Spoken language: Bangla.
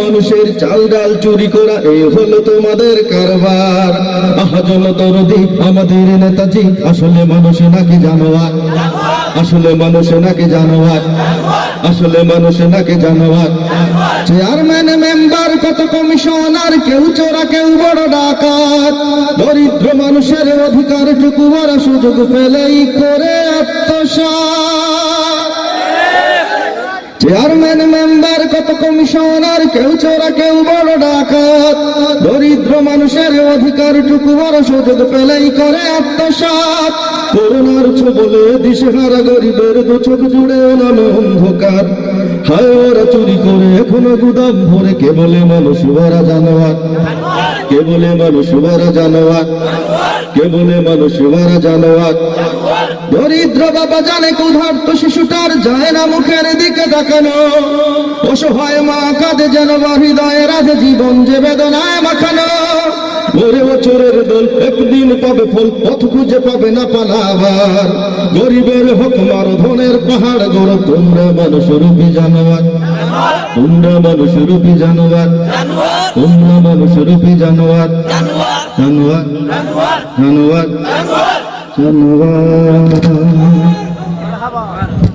মানুষের চাল ডাল চুরি করা এই হলো তোমাদের কারবার। আহাজন তরদি, আমাদের নেতাজি, আসলে নাকি জানোয়ার? আসলে নাকি জানোয়ার? আসলে নাকি জানোয়ার? চেয়ারম্যান, মেম্বার, কত কমিশনার, কেউ চোরা, কেউ বড় ডাকাত। দরিদ্র মানুষের অধিকার টুকু বড় সুযোগ পেলেই করে আত্মসাৎ। চেয়ারম্যান কমিশনার কেউ চোরা কেউ বড় ডাকাত। দরিদ্র মানুষের অধিকার টুকু বড় সুযোগ পেলেই করে আত্মসাৎ করোনার ছবলে দিশেহারা গরিবের দু চোখ জুড়ে নামে অন্ধকার। হায় ওরা চুরি করে এখনও গুদাম ভরে কে বলে মানুষ ওরা জানোয়ার। কে বলে মানুষ ওরা জানোয়ার। কে বলে মানুষ ওরা জানোয়ার। দরিদ্র বাবা জানে ক্ষুধার্ত শিশুটার যায় না মুখের দিকে তাকানো। অসহায় মা কাঁদে যেন বা হৃদয়ে জীবন যে বেদনায় মাখানো। ওরে বছরের দোল একদিন পাবে ফল পথ খুঁজে পাবে না পালাবার। গরিবের হোক মার ধনের পাহাড় গড় তোমরা মানুষ রূপী জানোয়ার তোমরা মানুষ রূপী জানোয়ার তোমরা মানুষ রূপী জানোয়ার। জানোয়ার। জানোয়ার। জানোয়ার।